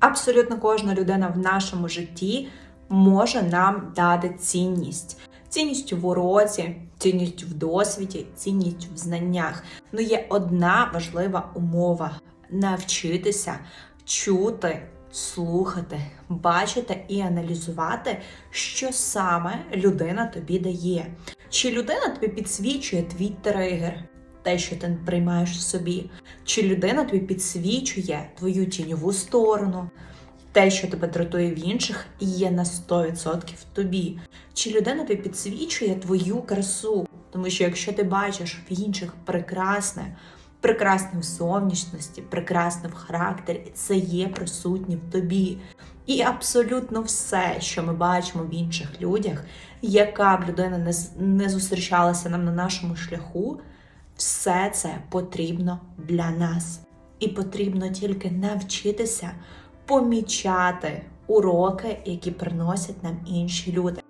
Абсолютно кожна людина в нашому житті може нам дати цінність. Цінність в уроці, цінність в досвіді, цінність в знаннях. Ну є одна важлива умова навчитися чути, слухати, бачити і аналізувати, що саме людина тобі дає. Чи людина тобі підсвічує твій тригер, те, що ти приймаєш в собі, чи людина тобі підсвічує твою тіньову сторону, те, що тебе дратує в інших, є на 100% тобі. Чи людина тобі підсвічує твою красу? Тому що якщо ти бачиш в інших прекрасне, прекрасне в зовнішності, прекрасне в характері, це є присутнє в тобі. І абсолютно все, що ми бачимо в інших людях, яка б людина не зустрічалася нам на нашому шляху, все це потрібно для нас. І потрібно тільки навчитися помічати уроки, які приносять нам інші люди.